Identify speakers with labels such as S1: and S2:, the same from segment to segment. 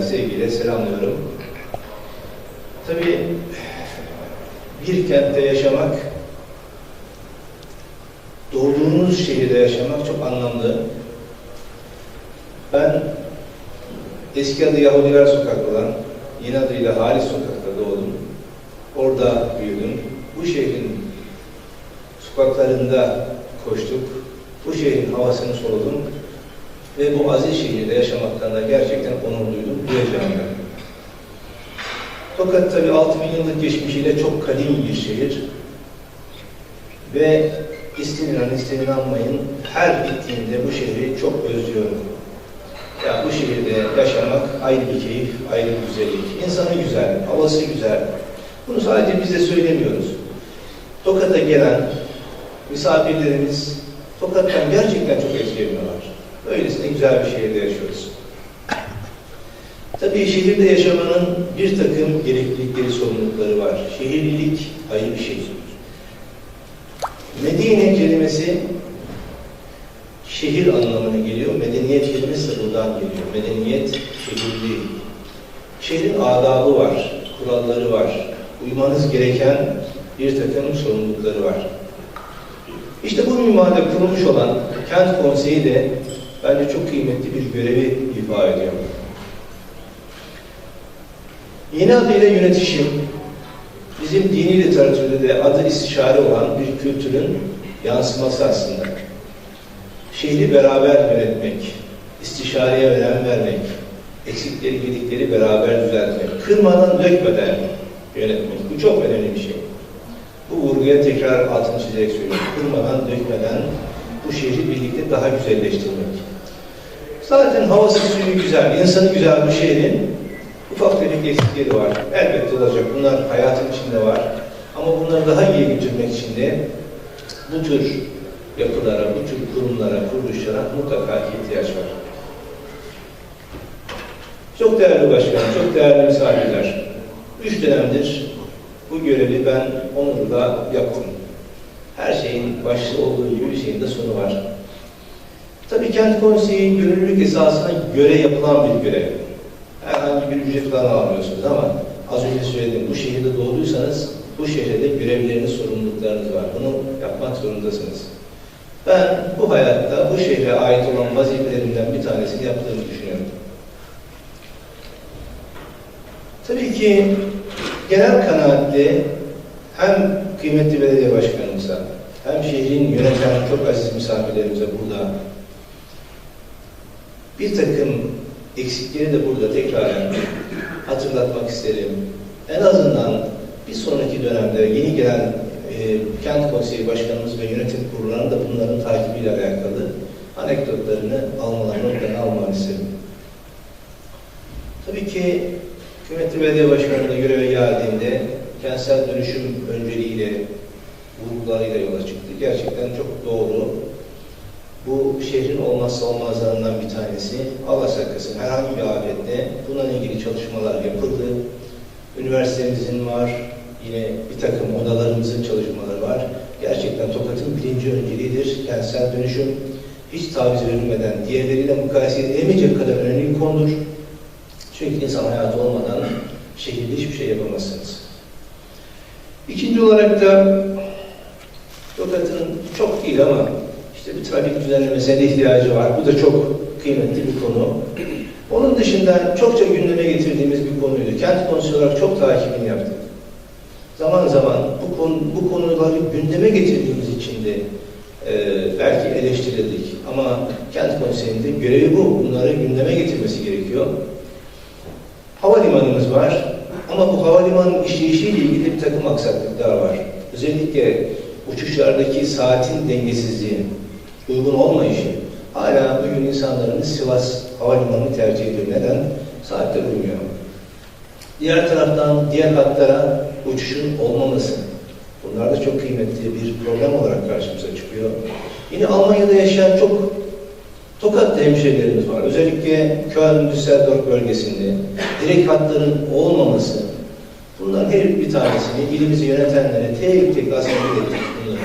S1: sevgiyle selamlıyorum. Tabii bir kentte yaşamak, doğduğunuz şehirde yaşamak çok anlamlı. Ben eski adı Yahudiler Sokak olan, yeni adıyla Halis Sokak'ta doğdum. Orada büyüdüm. Bu şehrin sokaklarında koştuk. Bu şehrin havasını soludum. Ve bu aziz şehirde yaşamaktan da gerçekten onur duydum, duyacağım da. Tokat tabi 6000 yıllık geçmişiyle çok kadim bir şehir. Ve istenilen istenilmeyin her gittiğimde bu şehri çok özlüyorum. Ya bu şehirde yaşamak ayrı bir keyif, ayrı bir güzellik. İnsanı güzel, havası güzel. Bunu sadece bize söylemiyoruz. Tokat'a gelen misafirlerimiz Tokat'tan gerçekten çok etkileniyorlar. Öylesine güzel bir şehirde yaşıyoruz. Tabii şehirde yaşamanın bir takım gereklilikleri, sorumlulukları var. Şehirlilik ayrı bir şey. Medine kelimesi şehir anlamına geliyor. Medeniyet kelimesi buradan geliyor. Medeniyet şehirli. Şehrin adabı var, kuralları var. Uymanız gereken bir takım sorumlulukları var. İşte bu minvalde kurulmuş olan Kent Konseyi de bence çok kıymetli bir görevi ifa ediyor. Yeni adıyla yönetişim, bizim dini literatürde de adı istişare olan bir kültürün yansıması aslında. Şehri beraber yönetmek, istişareye önem vermek, eksikleri, gedikleri beraber düzeltmek, kırmadan dökmeden yönetmek. Bu çok önemli bir şey. Bu vurguya tekrar altını çizerek söylüyorum. Kırmadan, dökmeden bu şehri birlikte daha güzelleştirmek. Zaten havası suyu güzel, insanı güzel bu şehrin ufak tefek eksikleri var. Elbette olacak. Bunlar hayatın içinde var. Ama bunları daha iyi götürmek için de bu tür yapılara, bu tür kurumlara, kuruluşlara mutlaka ihtiyaç var. Çok değerli başkanım, çok değerli misafirler. Üç dönemdir bu görevi ben onurla yaptım. Her şeyin başta olduğu gibi bir şeyin de sonu var. Tabii kent konseyi gönüllülük esasına göre yapılan bir görev. Herhangi bir ücret falan almıyorsunuz ama az önce söyledim bu şehirde doğduysanız bu şehirde görevleriniz, sorumluluklarınız var. Bunu yapmak zorundasınız. Ben bu hayatta bu şehre ait olan vazifelerimden bir tanesini yaptığımı düşünüyorum. Tabii ki genel kanaatle hem kıymetli belediye başkanımıza hem şehrin yöneten çok aziz misafirlerimize burada bir takım eksikleri de burada tekrar hatırlatmak isterim. En azından bir sonraki dönemde yeni gelen e, kent konseyi başkanımız ve yönetim kurullarının da bunların takibiyle alakalı anekdotlarını almalarını, notlarını almalarını isterim. Tabii ki kıymetli belediye başkanı da göreve geldiğinde kentsel dönüşüm önceliğiyle, vurgularıyla yola çıktı. Gerçekten çok doğru. Bu şehrin olmazsa olmazlarından bir tanesi. Allah saklasın herhangi bir afette bununla ilgili çalışmalar yapıldı. Üniversitemizin var, yine bir takım odalarımızın çalışmaları var. Gerçekten Tokat'ın birinci önceliğidir. Kentsel dönüşüm hiç taviz verilmeden diğerleriyle mukayese edilemeyecek kadar önemli bir konudur. Çünkü insan hayatı olmadan şehirde hiçbir şey yapamazsınız. İkinci olarak da Tokat'ın çok değil ama trafik düzenlemesine ihtiyacı var. Bu da çok kıymetli bir konu. Onun dışında çokça gündeme getirdiğimiz bir konuydu. Kent konusu olarak çok takibini yaptık. Zaman zaman bu, konu, bu konuları gündeme getirdiğimiz için de e, belki eleştirildik. Ama kent konseyinde görevi bu. Bunları gündeme getirmesi gerekiyor. Havalimanımız var. Ama bu havalimanının işleyişiyle ilgili bir takım aksaklıklar var. Özellikle uçuşlardaki saatin dengesizliği, uygun olmayışı. Hala bugün insanlarımız Sivas Havalimanı'nı tercih ediyor. Neden? Saatler uymuyor. Diğer taraftan diğer hatlara uçuşun olmaması. Bunlar da çok kıymetli bir problem olarak karşımıza çıkıyor. Yine Almanya'da yaşayan çok Tokat'ta hemşehrilerimiz var. Özellikle Köln, Düsseldorf bölgesinde direkt hatların olmaması. Bunların her bir tanesini ilimizi yönetenlere tek tek aslında ettik bunları.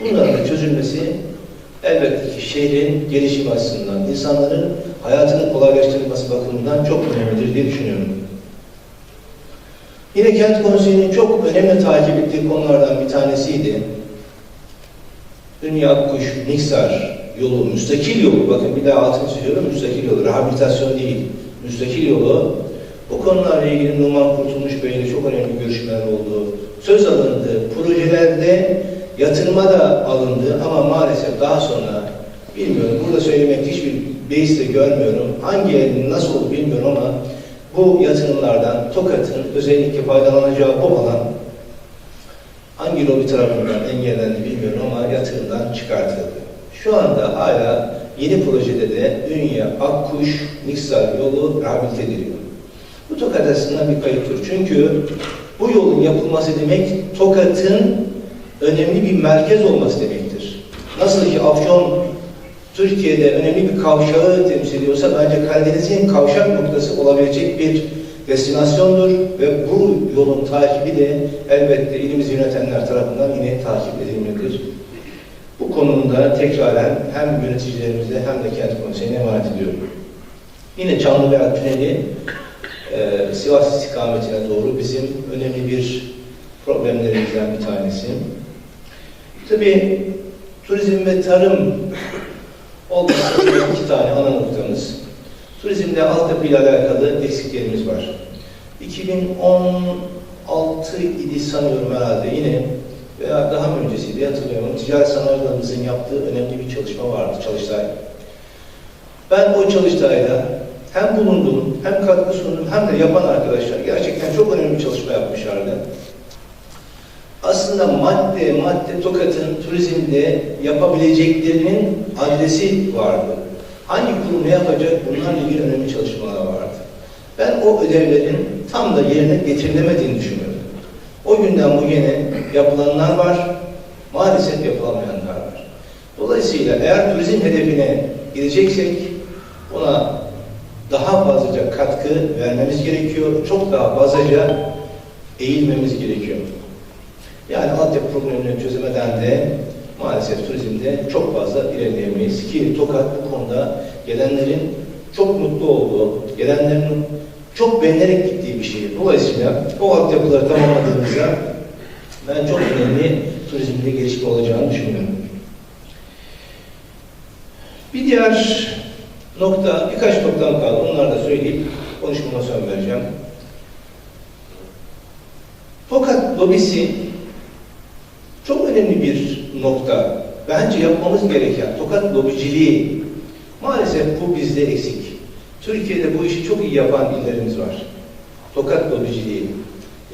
S1: Bunların da çözülmesi elbette ki şehrin gelişimi açısından, insanların hayatını kolaylaştırması bakımından çok önemlidir diye düşünüyorum. Yine kent konseyinin çok önemli takip ettiği konulardan bir tanesiydi. Dünya Kuş, Niksar yolu, müstakil yolu, bakın bir daha altını çiziyorum, müstakil yolu, rehabilitasyon değil, müstakil yolu. Bu konularla ilgili Numan Kurtulmuş Bey ile çok önemli görüşmeler oldu. Söz alındı, projelerde yatırıma da alındı ama maalesef daha sonra bilmiyorum, burada söylemek hiçbir beis de görmüyorum. Hangi elin nasıl oldu bilmiyorum ama bu yatırımlardan Tokat'ın özellikle faydalanacağı bu alan hangi lobi tarafından engellendi bilmiyorum ama yatırımdan çıkartıldı. Şu anda hala yeni projede de Ünye, Akkuş, Niksar yolu rehabilite ediliyor. Bu Tokat açısından bir kayıptır. Çünkü bu yolun yapılması demek Tokat'ın önemli bir merkez olması demektir. Nasıl ki Afyon Türkiye'de önemli bir kavşağı temsil ediyorsa bence Karadeniz'in kavşak noktası olabilecek bir destinasyondur ve bu yolun takibi de elbette ilimizi yönetenler tarafından yine takip edilmelidir. Bu konumda tekraren hem yöneticilerimize hem de kent konseyine emanet ediyorum. Yine Çamlıbeyaz Tüneli e, Sivas istikametine doğru bizim önemli bir problemlerimizden bir tanesi. Tabii turizm ve tarım olması iki tane ana noktamız. Turizmde altyapı ile alakalı eksiklerimiz var. 2016 idi sanıyorum herhalde yine veya daha öncesiydi hatırlıyorum. Ticaret Sanayi Odamızın yaptığı önemli bir çalışma vardı, çalıştay. Ben o çalıştayda hem bulundum, hem katkı sundum, hem de yapan arkadaşlar gerçekten çok önemli bir çalışma. Aslında madde madde Tokat'ın turizmde yapabileceklerinin adresi vardı. Hangi kurum ne yapacak bunlarla ilgili önemli çalışmalar vardı. Ben o ödevlerin tam da yerine getirilemediğini düşünüyorum. O günden bugüne yapılanlar var, maalesef yapılamayanlar var. Dolayısıyla eğer turizm hedefine gideceksek ona daha fazlaca katkı vermemiz gerekiyor. Çok daha fazlaca eğilmemiz gerekiyor. Yani altyapı problemini çözemeden de maalesef turizmde çok fazla ilerleyemeyiz. Ki Tokat bu konuda gelenlerin çok mutlu olduğu, gelenlerin çok beğenerek gittiği bir şehir. Dolayısıyla o altyapıları tamamladığımızda ben çok önemli turizmde gelişme olacağını düşünüyorum. Bir diğer nokta, birkaç noktam kaldı. Onları da söyleyip konuşmama son vereceğim. Tokat lobisi önemli bir nokta. Bence yapmamız gereken Tokat lobiciliği maalesef bu bizde eksik. Türkiye'de bu işi çok iyi yapan illerimiz var. Tokat lobiciliği.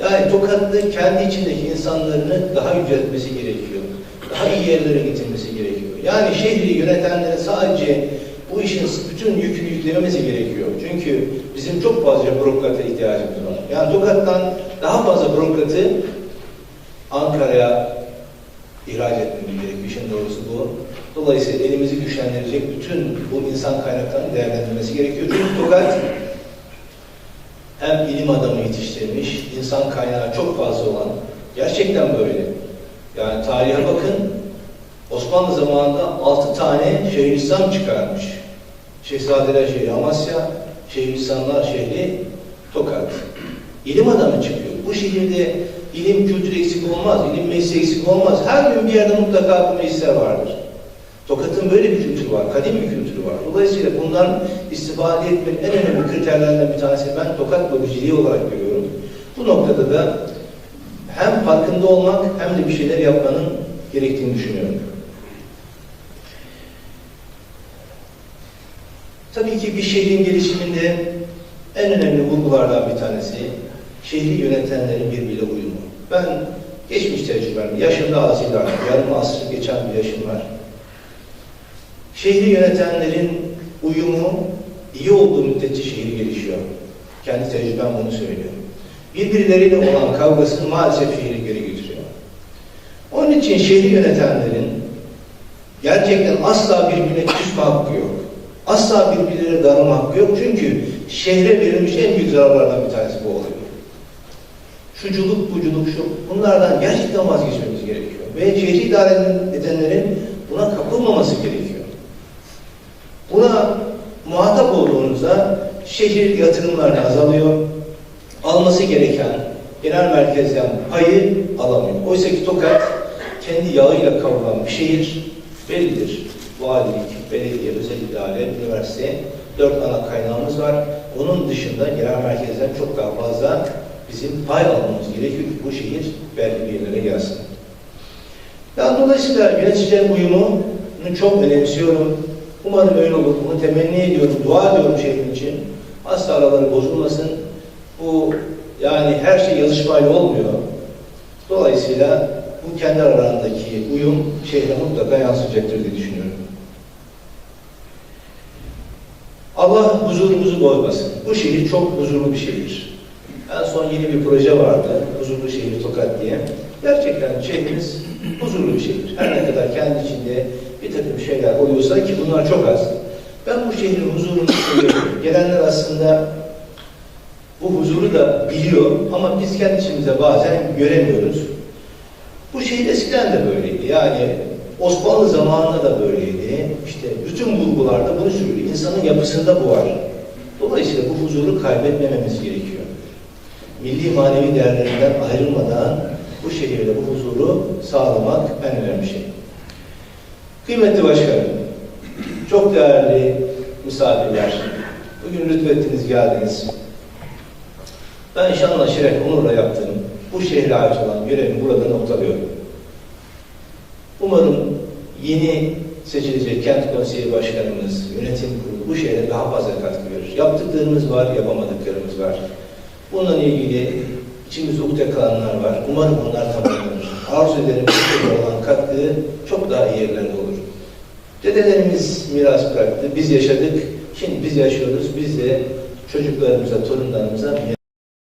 S1: Yani Tokatlı kendi içindeki insanlarını daha yüceltmesi gerekiyor. Daha iyi yerlere getirmesi gerekiyor. Yani şehri yönetenlere sadece bu işin bütün yükünü yüklememesi gerekiyor. Çünkü bizim çok fazla bürokrata ihtiyacımız var. Yani Tokat'tan daha fazla bürokratı Ankara'ya ihraç etmemiz gerekiyor. İşin doğrusu bu. Dolayısıyla elimizi güçlendirecek bütün bu insan kaynaklarının değerlendirilmesi gerekiyor. Çünkü Tokat hem ilim adamı yetiştirmiş, insan kaynağı çok fazla olan, gerçekten böyle. Yani tarihe bakın, Osmanlı zamanında altı tane Şeyhülislam çıkarmış. Şehzadeler şehri Amasya, Şeyhülislamlar şehri Tokat. İlim adamı çıkıyor. Bu şehirde ilim kültürü eksik olmaz, ilim meclisi eksik olmaz. Her gün bir yerde mutlaka bu meclisler vardır. Tokat'ın böyle bir kültürü var, kadim bir kültürü var. Dolayısıyla bundan istifade etmenin en önemli kriterlerinden bir tanesi ben Tokat lobiciliği olarak görüyorum. Bu noktada da hem farkında olmak hem de bir şeyler yapmanın gerektiğini düşünüyorum. Tabii ki bir şehrin gelişiminde en önemli vurgulardan bir tanesi şehri yönetenlerin birbiriyle uyumu. Ben geçmiş tecrübem, yaşımda az yıllar, yarım asır geçen bir yaşım var. Şehri yönetenlerin uyumu iyi olduğu müddetçe şehir gelişiyor. Kendi tecrübem bunu söylüyor. Birbirleriyle olan kavgasını maalesef şehri geri götürüyor. Onun için şehri yönetenlerin gerçekten asla birbirine küsme hakkı yok. Asla birbirlerine darılma hakkı yok. Çünkü şehre verilmiş en büyük zararlardan bir tanesi bu oluyor. Şuculuk, buculuk, şu. Bunlardan gerçekten vazgeçmemiz gerekiyor. Ve şehri idare edenlerin buna kapılmaması gerekiyor. Buna muhatap olduğunuzda şehir yatırımlarını azalıyor. Alması gereken genel merkezden payı alamıyor. Oysa ki Tokat kendi yağıyla kavrulan bir şehir bellidir. Valilik, belediye, özel idare, üniversite, dört ana kaynağımız var. Onun dışında genel merkezden çok daha fazla bizim pay almamız gerekiyor ki bu şehir belli gelsin. Ben dolayısıyla yöneticilerin uyumunu çok önemsiyorum. Umarım öyle olur. Bunu temenni ediyorum. Dua ediyorum şehrin için. Asla araları bozulmasın. Bu yani her şey yazışmayla olmuyor. Dolayısıyla bu kendi aralarındaki uyum şehre mutlaka yansıyacaktır diye düşünüyorum. Allah huzurumuzu bozmasın. Bu şehir çok huzurlu bir şehir. En son yeni bir proje vardı. Huzurlu şehir Tokat diye. Gerçekten şehrimiz huzurlu bir şehir. Her ne kadar kendi içinde şeyler oluyorsa ki bunlar çok az. Ben bu şehrin huzurunu seviyorum. Gelenler aslında bu huzuru da biliyor ama biz kendi içimizde bazen göremiyoruz. Bu şehir eskiden de böyleydi. Yani Osmanlı zamanında da böyleydi. İşte bütün vurgularda bunu söylüyor. İnsanın yapısında bu var. Dolayısıyla bu huzuru kaybetmememiz gerekiyor. Milli manevi değerlerinden ayrılmadan bu şehirde bu huzuru sağlamak en önemli şey. Kıymetli başkanım, çok değerli misafirler, bugün lütfettiniz geldiniz. Ben şanla şeref onurla yaptığım bu şehre ait olan görevimi burada noktalıyorum. Umarım yeni seçilecek kent konseyi başkanımız, yönetim kurulu bu şehre daha fazla katkı verir. Yaptıklarımız var, yapamadıklarımız var. Bununla ilgili içimizde ukde kalanlar var. Umarım onlar tamamlanır. Arzu ederim bu olan katkı çok daha iyi yerlerde olur. Dedelerimiz miras bıraktı, biz yaşadık. Şimdi biz yaşıyoruz, biz de çocuklarımıza, torunlarımıza